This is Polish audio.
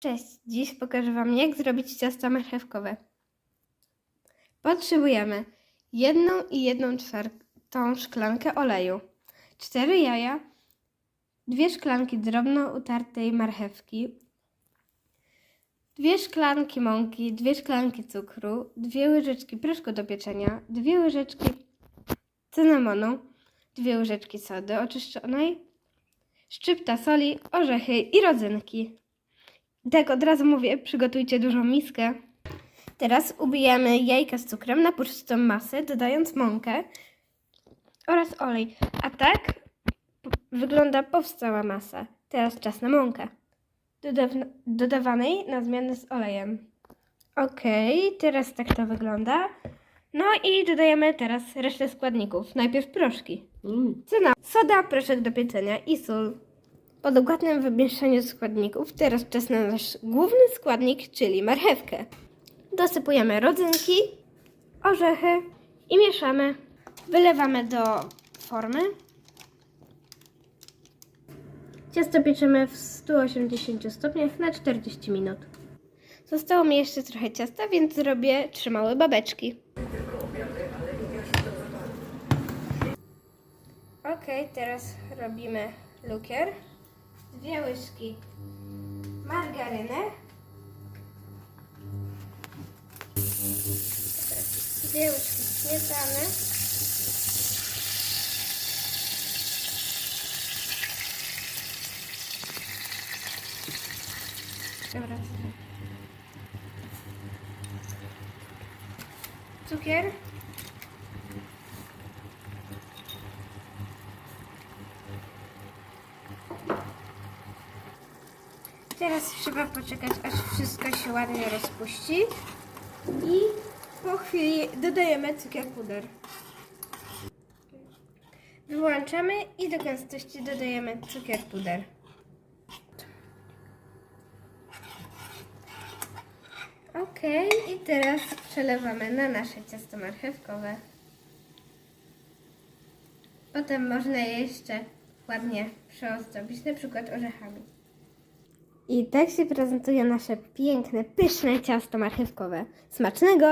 Cześć, dziś pokażę Wam jak zrobić ciasto marchewkowe. Potrzebujemy jedną i jedną czwartą szklankę oleju, cztery jaja, dwie szklanki drobno utartej marchewki, dwie szklanki mąki, dwie szklanki cukru, dwie łyżeczki proszku do pieczenia, dwie łyżeczki cynamonu, dwie łyżeczki sody oczyszczonej, szczypta soli, orzechy i rodzynki. Tak od razu mówię, przygotujcie dużą miskę. Teraz ubijamy jajka z cukrem na puszczystą masę, dodając mąkę oraz olej. A tak wygląda powstała masa. Teraz czas na mąkę. Dodaw- dodawanej na zmianę z olejem. Ok, teraz tak to wygląda. No i dodajemy teraz resztę składników. Najpierw proszki. Cyna, soda, proszek do pieczenia i sól. Po dokładnym wymieszaniu składników teraz czas na nasz główny składnik, czyli marchewkę. Dosypujemy rodzynki, orzechy i mieszamy. Wylewamy do formy. Ciasto pieczemy w 180 stopniach na 40 minut. Zostało mi jeszcze trochę ciasta, więc zrobię trzy małe babeczki. Ok, teraz robimy lukier. Dwie łyżki margaryny. Dwie łyżki śmietany. Dobra. Cukier. Teraz trzeba poczekać, aż wszystko się ładnie rozpuści. I po chwili dodajemy cukier puder. Wyłączamy i do gęstości dodajemy cukier puder. Ok, i teraz przelewamy na nasze ciasto marchewkowe. Potem można je jeszcze ładnie przeozdobić, na przykład orzechami. I tak się prezentuje nasze piękne, pyszne ciasto marchewkowe. Smacznego!